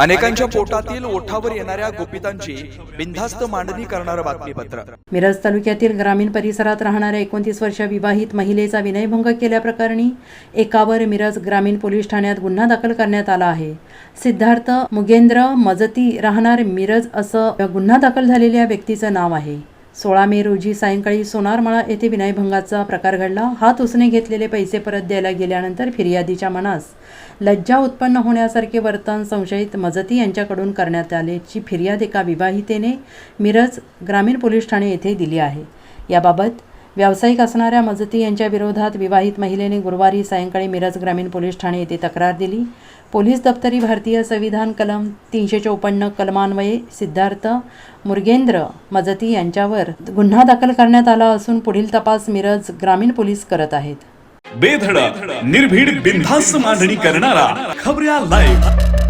अनेकांच्या पोटातील ओठावर येणाऱ्या गोपितांची बिनधास्त मांडणी करणारं बातमीपत्र. मिरज तालुक्यातील ग्रामीण परिसरात राहणाऱ्या एकोणतीस वर्ष विवाहित महिलेचा विनयभंग केल्याप्रकरणी एकावर मिरज ग्रामीण पोलीस ठाण्यात गुन्हा दाखल करण्यात आला आहे. सिद्धार्थ मुगेंद्र मजती राहणार मिरज असं गुन्हा दाखल झालेल्या व्यक्तीचं नाव आहे. सोळा मे रोजी सायंकाळी सोनारमळा येथे विनयभंगाचा प्रकार घडला. हात उसने घेतलेले पैसे परत द्यायला गेल्यानंतर फिर्यादीच्या मनास लज्जा उत्पन्न होण्यासारखे वर्तन संशयित मजती यांच्याकडून करण्यात आल्याची फिर्याद एका विवाहितेने मिरज ग्रामीण पोलीस ठाणे येथे दिली आहे. याबाबत व्यावसायिक असणाऱ्या मजती यांच्या विरोधात विवाहित महिलेने गुरुवारी सायंकाळी मिरज ग्रामीण पोलीस ठाणे येथे तक्रार दिली. पोलीस दप्तरी भारतीय संविधान कलम तीनशे चौपन्न कलमान्वये सिद्धार्थ मुर्गेंद्र मजती यांच्यावर गुन्हा दाखल करण्यात आला असून पुढील तपास मिरज ग्रामीण पोलीस करत आहेत. बेधडक निर्भीड बिनधास्त मांडणी करणारा खबऱ्या लाईव्ह